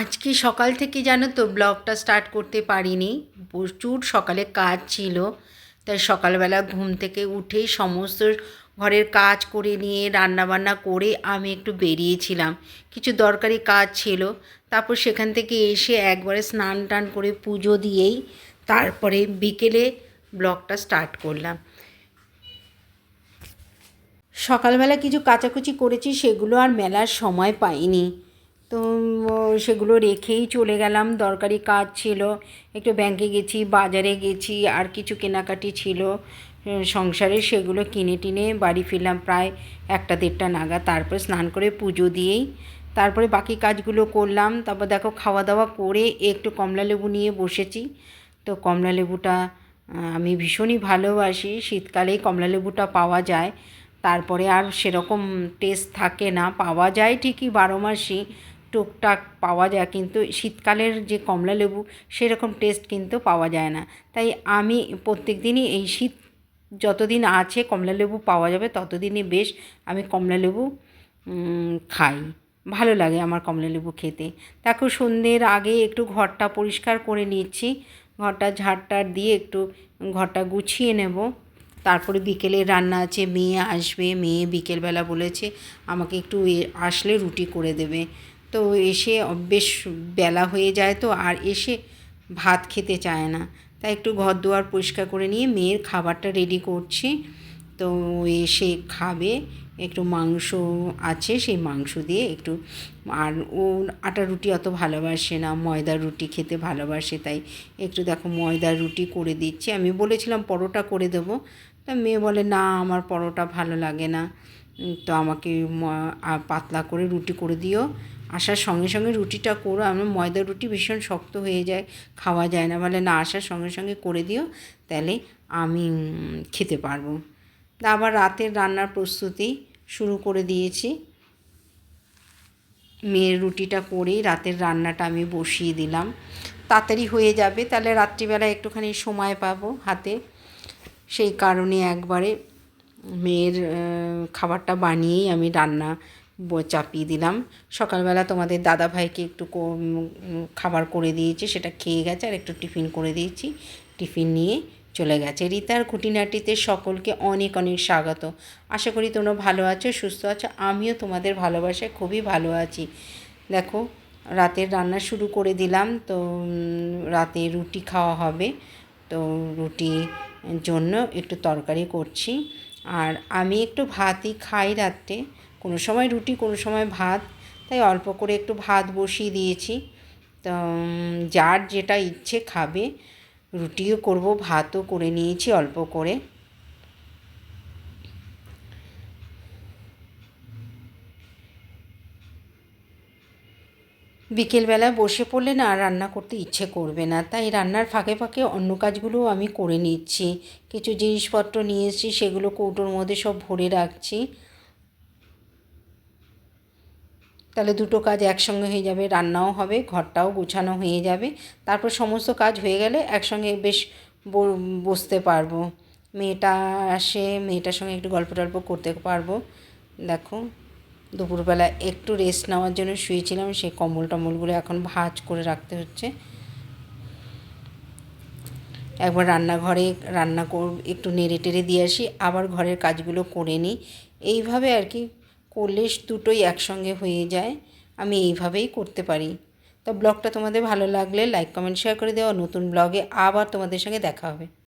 আজকে সকাল থেকে জানো তো ব্লগটা স্টার্ট করতে পারিনি। প্রচুর সকালে কাজ ছিল। তাই সকালবেলা ঘুম থেকে উঠেই সমস্ত ঘরের কাজ করে নিয়ে, রান্নাবান্না করে আমি একটু বেরিয়েছিলাম। কিছু দরকারি কাজ ছিল। তারপর সেখান থেকে এসে একবারে স্নান টান করে পুজো দিয়েই তারপরে বিকেলে ব্লগটা স্টার্ট করলাম। সকালবেলা কিছু কাচাকুচি করেছি, সেগুলো আর মেলার সময় পাইনি। তো সেগুলো রেখেই চলে গেলাম। দরকারি কাজ ছিল, একটু ব্যাংকে গেছি, বাজারে গেছি, আর কিছু কেনাকাটি ছিল। সংসারে সেগুলো কিনে টিনে বাড়ি ফিরলাম প্রায় একটা দেড়টা নাগাদ। তারপরে স্নান করে পুজো দিয়েই তারপরে বাকি কাজগুলো করলাম। তারপর দেখো খাওয়া দাওয়া করে একটু কমলা লেবু নিয়ে বসেছি। তো কমলা লেবুটা আমি ভীষণই ভালোবাসি। শীতকালেই কমলা লেবুটা পাওয়া যায়। তারপরে আর সেরকম টেস্ট থাকে না। পাওয়া যায় ঠিকই বারো মাসই। টুকটাক পাওয়া যায়, কিন্তু শীতকালের যে কমলা লেবু, সেরকম টেস্ট কিন্তু পাওয়া যায় না। তাই আমি প্রত্যেক দিনই এই শীত যতদিন আছে কমলা লেবু পাওয়া যাবে, ততদিনই বেশ আমি কমলা লেবু খাই। ভালো লাগে আমার কমলা লেবু খেতে। দেখো সন্ধ্যের আগে একটু ঘরটা পরিষ্কার করে নিচ্ছি ঘরটা ঝাড়টার দিয়ে একটু ঘরটা গুছিয়ে নেব। তারপরে বিকেলে রান্না আছে, মেয়ে আসবে, মেয়ে বিকেলবেলা বলেছে, আমাকে একটু আসলে রুটি করে দেবে। তো এসে বেশ বেলা হয়ে যায় তো, আর এসে ভাত খেতে চায় না। তাই একটু ঘর দুয়ার পরিষ্কার করে নিয়ে মেয়ের খাবারটা রেডি করছি। তো এসে খাবে, একটু মাংস আছে, সেই মাংস দিয়ে একটু, আর ও আটা রুটি অত ভালোবাসে না, ময়দার রুটি খেতে ভালোবাসে, তাই একটু দেখো ময়দার রুটি করে দিচ্ছি। আমি বলেছিলাম পরোটা করে দেবো, তা মেয়ে বলে, না, আমার পরোটা ভালো লাগে না। তো আমাকে পাতলা করে রুটি করে দিও। আসার সঙ্গে সঙ্গে রুটিটা করো। আমার ময়দার রুটি ভীষণ শক্ত হয়ে যায়, খাওয়া যায় না। বলে, না, আসার সঙ্গে সঙ্গে করে দিও, তাহলে আমি খেতে পারব। আবার রাতের রান্নার প্রস্তুতি শুরু করে দিয়েছি। মেয়ের রুটিটা করেই রাতের রান্নাটা আমি বসিয়ে দিলাম। তাড়াতাড়ি হয়ে যাবে, তাহলে রাত্রিবেলা একটুখানি সময় পাবো হাতে। সেই কারণে একবারে মেয়ের খাবারটা বানিয়েই আমি রান্না চাপিয়ে দিলাম। সকালবেলা তোমাদের দাদা ভাইকে একটু খাবার করে দিয়েছি, সেটা খেয়ে গেছে আর একটু টিফিন করে দিয়েছি। টিফিন নিয়ে চলে গেছে। রিতার খুঁটিনাটিতে সকলকে অনেক অনেক স্বাগত। আশা করি তোমরা ভালো আছো, সুস্থ আছো। আমিও তোমাদের ভালোবাসায় খুবই ভালো আছি। দেখো, রাতের রান্না শুরু করে দিলাম। তো রাতে রুটি খাওয়া হবে। তো রুটি জন্য একটু তরকারি করছি। আর আমি একটু ভাতই খাই রাত্রে। কোনো সময় রুটি, কোনো সময় ভাত। তাই অল্প করে একটু ভাত বসিয়ে দিয়েছি। তো যার যেটা ইচ্ছে খাবে, রুটিও করব, ভাতও করে নিয়েছি অল্প করে। বিকেলবেলা বসে পড়লে না আর রান্না করতে ইচ্ছে করবে না। তাই রান্নার ফাঁকে ফাঁকে অন্য কাজগুলোও আমি করে নিচ্ছি। কিছু জিনিসপত্র নিয়ে এসেছি, সেগুলো কৌটোর মধ্যে সব ভরে রাখছি। তাহলে দুটো কাজ একসঙ্গে হয়ে যাবে, রান্নাও হবে, ঘরটাও গোছানো হয়ে যাবে। তারপর সমস্ত কাজ হয়ে গেলে একসঙ্গে বেশ বসতে পারব। মেয়েটা আসে, মেয়েটার সঙ্গে একটু গল্প টল্প করতে পারব। দেখো, দুপুরবেলা একটু রেস্ট নেওয়ার জন্য শুয়েছিলাম সেই কম্বল টম্বলগুলো এখন ভাজ করে রাখতে হচ্ছে। একবার রান্নাঘরে রান্না কর একটু নেড়ে টেড়ে দিয়ে আসি, আবার ঘরের কাজগুলো করে নিই। এইভাবে আর কি করলে দুটোই একসঙ্গে হয়ে যায়, আমি এইভাবেই করতে পারি। তো ব্লগটা তোমাদের ভালো লাগলে লাইক কমেন্ট শেয়ার করে দেওয়া নতুন ব্লগে আবার তোমাদের সঙ্গে দেখা হবে।